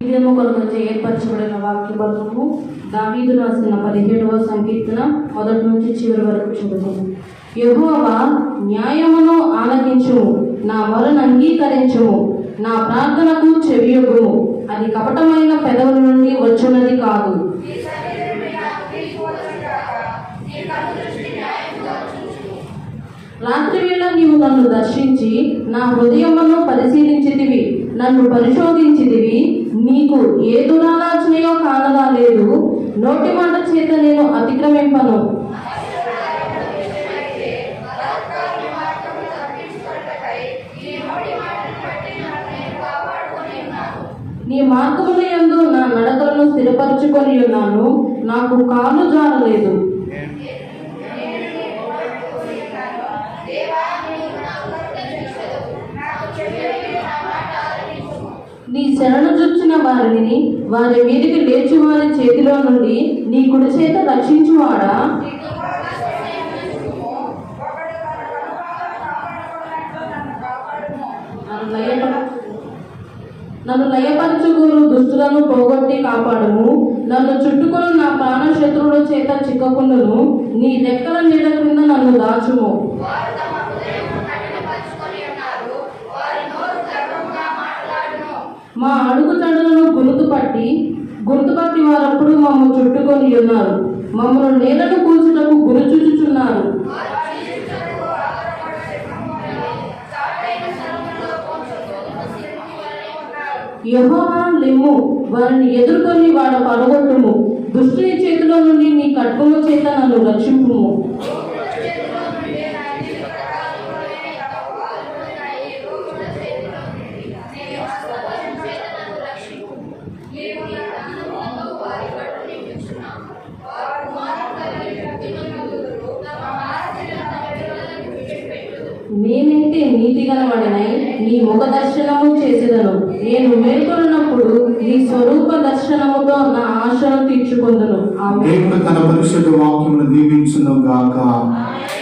ఇదేమో కొరకు ఏర్పరచబడిన వాక్య భాగము దావీదు రాసిన పదిహేడవ సంకీర్తన మొదటి నుంచి చివరి వరకు చదువుతాము ఎగువ న్యాయమును ఆలకించుము నా మొరను అంగీకరించుము నా ప్రార్థనకు చెవియొగ్గుము అది కపటమైన పెదవుల నుండి వచ్చున్నది కాదు. రాత్రి వేళ నీవు నన్ను దర్శించి నా హృదయమును పరిశీలించితివి నన్ను పరిశోధించితివి. నీకు ఏ దురాలోచనయో కానరాలేదు నోటి మాట చేత నేను అతిక్రమింపను. నీ మార్గముల యందు నా నడకలను స్థిరపరచుకొని ఉన్నాను. నాకు కాలు జారలేదు. నీ శరణు చొచ్చిన వారిని వారి మీదికి లేచి వారి చేతిలో నుండి నీ కుడి చేత రక్షించువాడా? నన్ను లయపరచుగురు దుస్తులను పోగొట్టి కాపాడుము. నన్ను చుట్టుకొని నా ప్రాణ శత్రువుల చేత చిక్కకుండును. నీ రెక్కల నీడ క్రింద నన్ను దాచుము. మా అడుగుతడులను గుర్తుపట్టి గుర్తుపట్టి వారప్పుడు మమ్మల్ని చుట్టుకొని ఉన్నారు. మమ్మల్ని నేలను కూల్చుటకు గురిచూచుచున్నారు యెహోవా లిమ్ము వారిని ఎదుర్కొని వాళ్ళ పడగొట్టుము. దుష్టుని చేతిలో నుండి నీ కట్టుల చేత నన్ను రక్షింపు నేనైతే నీతి గలవాడినై నీ ముఖ దర్శనము చేసేదను. నేను మేల్కొన్నప్పుడు నీ స్వరూప దర్శనముతో నా ఆశను తీర్చుకుందను. ఆమె దేవుడు తన పరిశుద్ధ వాక్యమును దీవించును గాక.